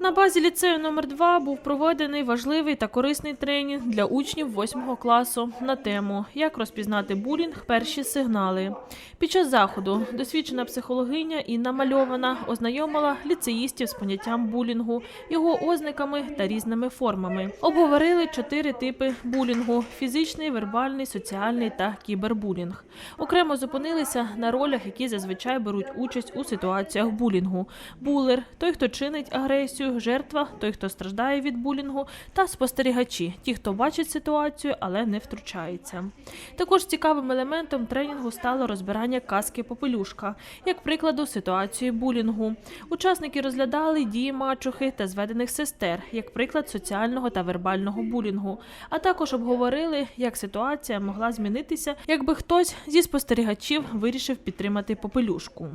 На базі ліцею номер 2 був проведений важливий та корисний тренінг для учнів 8 класу на тему Як розпізнати булінг перші сигнали. Під час заходу досвідчена психологиня Інна Мальована ознайомила ліцеїстів з поняттям булінгу, його ознаками та різними формами. Обговорили чотири типи булінгу: фізичний, вербальний, соціальний та кібербулінг. Окремо зупинилися на ролях, які зазвичай беруть участь у ситуаціях булінгу: булер той, хто чинить агресію, жертва той, хто страждає від булінгу, та спостерігачі, ті, хто бачить ситуацію, але не втручається. Також цікавим елементом тренінгу стало розбирання казки Попелюшка, як прикладу ситуації булінгу. Учасники розглядали дії мачухи та зведених сестер, як приклад соціального та вербального булінгу, а також обговорили, як ситуація могла змінитися, якби хтось зі спостерігачів вирішив підтримати попелюшку.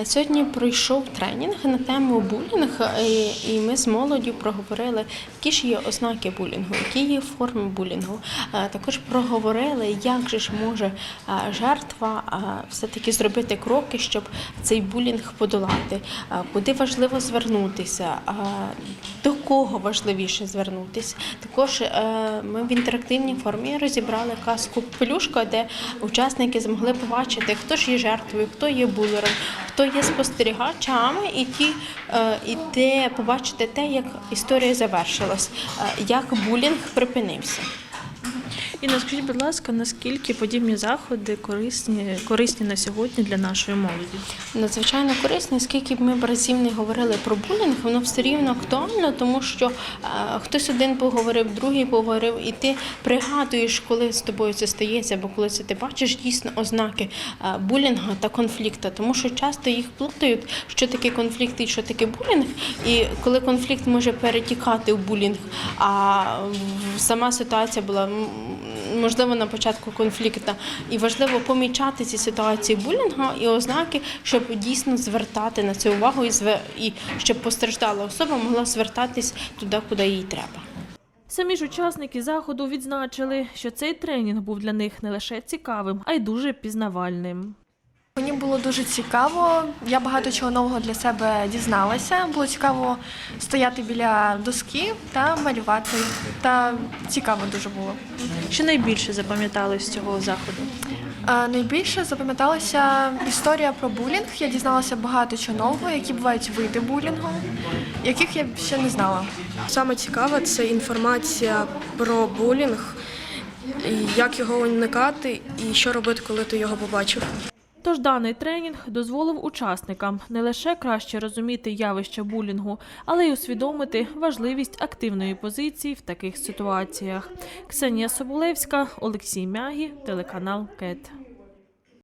Е, Сьогодні пройшов тренінг на тему булінг, е, і ми з молоддю проговорили, які ж є ознаки булінгу, які є форми булінгу. Е, Також проговорили, як же ж може жертва все-таки зробити кроки, щоб цей булінг подолати, куди важливо звернутися, до кого важливіше звернутися. Також ми в інтерактивній формі розібрали казку Пелюшка, де учасники змогли побачити, хто ж є жертвою, хто є булером, хто є спостерігачами, і ті е, і те побачити те, як історія завершилась, е, як булінг припинився. І скажіть, будь ласка, наскільки подібні заходи корисні, корисні на сьогодні для нашої молоді? Надзвичайно корисно, скільки б ми б разів не говорили про булінг, воно все рівно актуально, тому що е, хтось один поговорив, другий поговорив, і ти пригадуєш, коли з тобою це стається, або коли це ти бачиш дійсно ознаки е, булінга та конфлікту, тому що часто їх плутають, що таке конфлікт і що таке булінг. І коли конфлікт може перетікати в булінг, а сама ситуація була можливо на початку конфлікту. І важливо помічати ці ситуації булінгу і ознаки, щоб дійсно звертати на це увагу і щоб постраждала особа могла звертатись туди, куди їй треба. Самі ж учасники заходу відзначили, що цей тренінг був для них не лише цікавим, а й дуже пізнавальним. Було дуже цікаво. Я багато чого нового для себе дізналася. Було цікаво стояти біля доски та малювати. Та цікаво дуже було. Що найбільше запам'ятали з цього заходу? А найбільше запам'яталася історія про булінг. Я дізналася багато чого нового, які бувають види булінгу, яких я ще не знала. Саме цікаве це інформація про булінг, і як його уникати і що робити, коли ти його побачив. Тож даний тренінг дозволив учасникам не лише краще розуміти явище булінгу, але й усвідомити важливість активної позиції в таких ситуаціях. Ксенія Соболевська, Олексій Мягі, телеканал КЕТ.